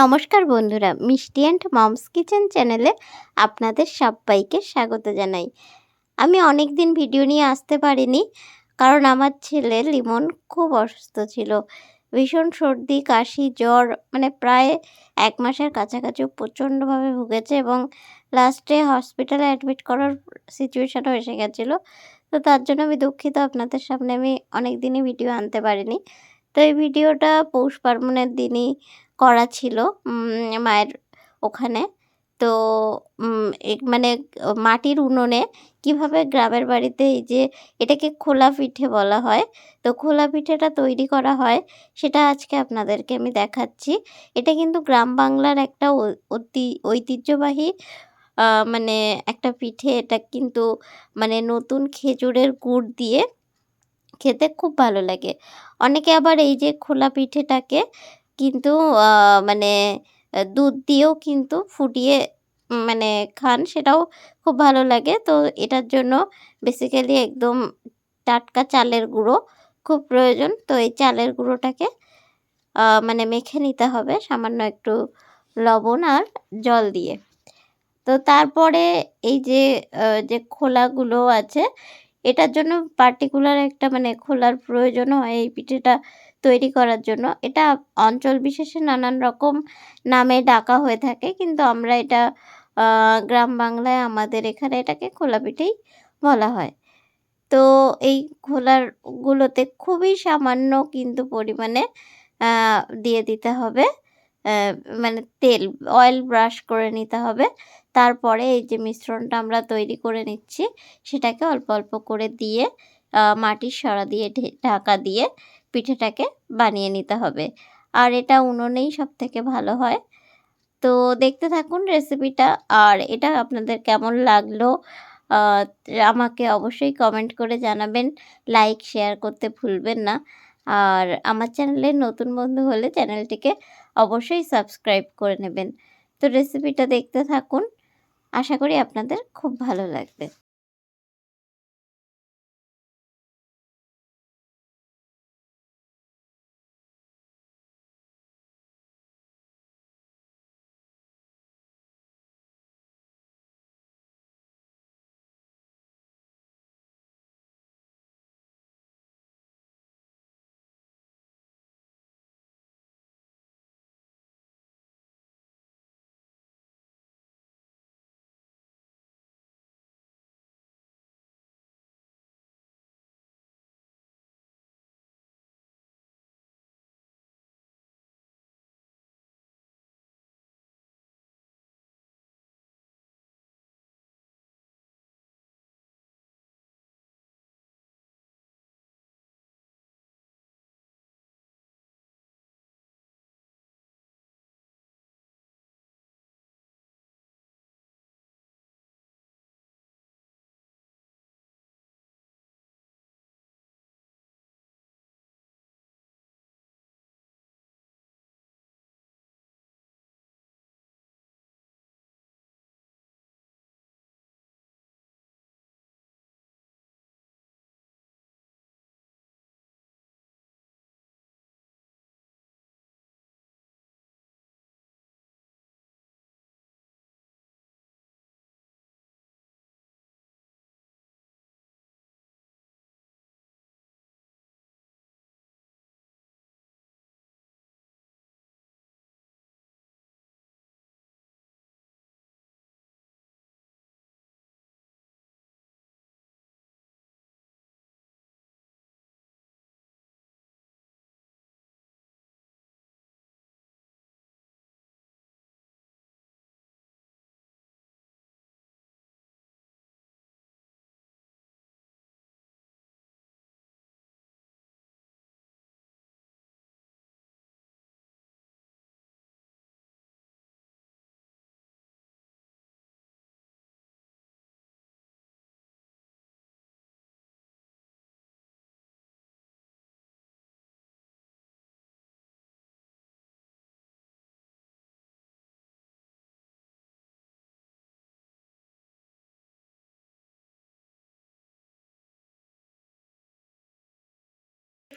নমস্কার বন্ধুরা, মিষ্টি অ্যান্ড মমস কিচেন চ্যানেলে আপনাদের সবাইকে স্বাগত জানাই। আমি অনেক দিন ভিডিও নিয়ে আসতে পারিনি, কারণ আমার ছেলে লিমন খুব অসুস্থ ছিল। ভীষণ সর্দি, কাশি, জ্বর মানে প্রায় এক মাসের কাছাকাছি প্রচণ্ডভাবে ভুগেছে এবং লাস্টে হসপিটালে অ্যাডমিট করার সিচুয়েশানও এসে গেছিল। তো তার জন্য আমি দুঃখিত, আপনাদের সামনে আমি অনেক দিনই ভিডিও আনতে পারিনি। তো এই ভিডিওটা পৌষ পার্বণের দিনই করা ছিল মায়ের ওখানে। তো মানে মাটির উনুনে কীভাবে গ্রামের বাড়িতে এই যে এটাকে খোলা পিঠে বলা হয়, তো খোলা পিঠেটা তৈরি করা হয়, সেটা আজকে আপনাদেরকে আমি দেখাচ্ছি। এটা কিন্তু গ্রাম বাংলার একটা অতি, ঐতিহ্যবাহী মানে একটা পিঠে। এটা কিন্তু মানে নতুন খেজুরের গুড় দিয়ে খেতে খুব ভালো লাগে। অনেকে আবার এই যে খোলা পিঠেটাকে কিন্তু মানে দুধ দিয়েও কিন্তু ফুটিয়ে মানে খান, সেটাও খুব ভালো লাগে। তো এটার জন্য বেসিক্যালি একদম টাটকা চালের গুঁড়ো খুব প্রয়োজন। তো এই চালের গুঁড়োটাকে মানে মেখে নিতে হবে সামান্য একটু লবণ আর জল দিয়ে। তো তারপরে এই যে যে খোলাগুলো আছে এটার জন্য পার্টিকুলার একটা মানে খোলার প্রয়োজন হয় এই পিঠেটা তৈরি করার জন্য। এটা অঞ্চল বিশেষে নানান রকম নামে ডাকা হয়ে থাকে, কিন্তু আমরা এটা গ্রাম বাংলায় আমাদের এখানে এটাকে খোলা পিঠেই বলা হয়। তো এই খোলারগুলোতে খুবই সামান্য কিন্তু পরিমাণে দিয়ে দিতে হবে। মানে তেল অয়েল ব্রাশ করে নিতে হবে। তারপরে এই যে মিশ্রণটা আমরা তৈরি করে নিচ্ছি, সেটাকে অল্প অল্প করে দিয়ে মাটির সরা দিয়ে ঢাকা দিয়ে পিঠেটাকে বানিয়ে নিতে হবে। আর এটা উনুনেই সব থেকে ভালো হয়। তো দেখতে থাকুন রেসিপিটা আর এটা আপনাদের কেমন লাগল আমাকে অবশ্যই কমেন্ট করে জানাবেন। লাইক শেয়ার করতে ভুলবেন না। আর আমার চ্যানেলে নতুন বন্ধু হলে চ্যানেলটিকে অবশ্যই সাবস্ক্রাইব করে নেবেন। তো রেসিপিটা দেখতে থাকুন। আশা করি আপনাদের খুব ভালো লাগবে।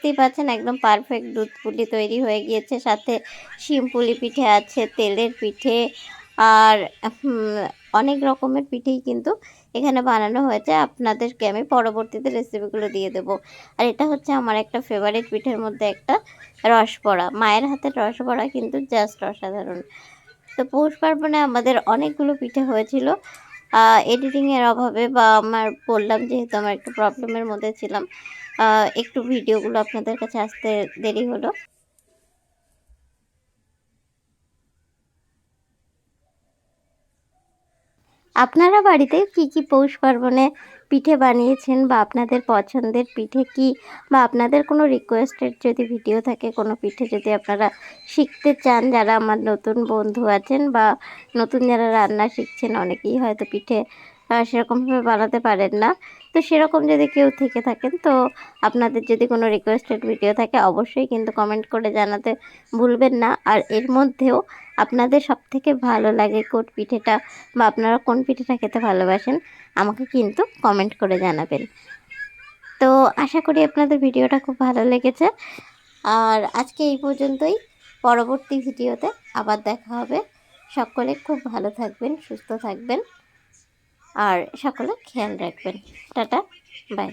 দেখতেই পাচ্ছেন একদম পারফেক্ট দুধ পুলি তৈরি হয়ে গিয়েছে। সাথে শিম পুলি পিঠে আছে, তেলের পিঠে আর অনেক রকমের পিঠেই কিন্তু এখানে বানানো হয়েছে। আপনাদেরকে আমি পরবর্তীতে রেসিপিগুলো দিয়ে দেবো। আর এটা হচ্ছে আমার একটা ফেভারিট পিঠের মধ্যে একটা রসবড়া। মায়ের হাতের রসবড়া কিন্তু জাস্ট অসাধারণ। তো পৌষ পার্বণে আমাদের অনেকগুলো পিঠে হয়েছিল। এডিটিংয়ের অভাবে বা আমার বললাম যেহেতু আমার একটু প্রবলেমের মধ্যে ছিলাম একটু ভিডিওগুলো আপনাদের কাছে আসতে দেরি হলো। আপনারা বাড়িতে কি কি পৌষ পার্বণে পিঠে বানিয়েছেন বা আপনাদের পছন্দের পিঠে কি বা আপনাদের কোনো রিকোয়েস্টেড যদি ভিডিও থাকে, কোনো পিঠে যদি আপনারা শিখতে চান, যারা আমার নতুন বন্ধু আছেন বা নতুন যারা রান্না শিখছেন, অনেকেই হয়তো পিঠে সেরকমভাবে বানাতে পারেন না। তো সেরকম যদি কেউ থেকে থাকেন, তো আপনাদের যদি কোনো রিকোয়েস্টেড ভিডিও থাকে, অবশ্যই কিন্তু কমেন্ট করে জানাতে ভুলবেন না। আর এর মধ্যেও আপনাদের সবথেকে ভালো লাগে কোন পিঠেটা বা আপনারা কোন পিঠেটা খেতে ভালোবাসেন, আমাকে কিন্তু কমেন্ট করে জানাবেন। তো আশা করি আপনাদের ভিডিওটা খুব ভালো লেগেছে। আর আজকে এই পর্যন্তই। পরবর্তী ভিডিওতে আবার দেখা হবে। সকলে খুব ভালো থাকবেন, সুস্থ থাকবেন। আর সকলে খেয়াল রাখবেন। Tata bye.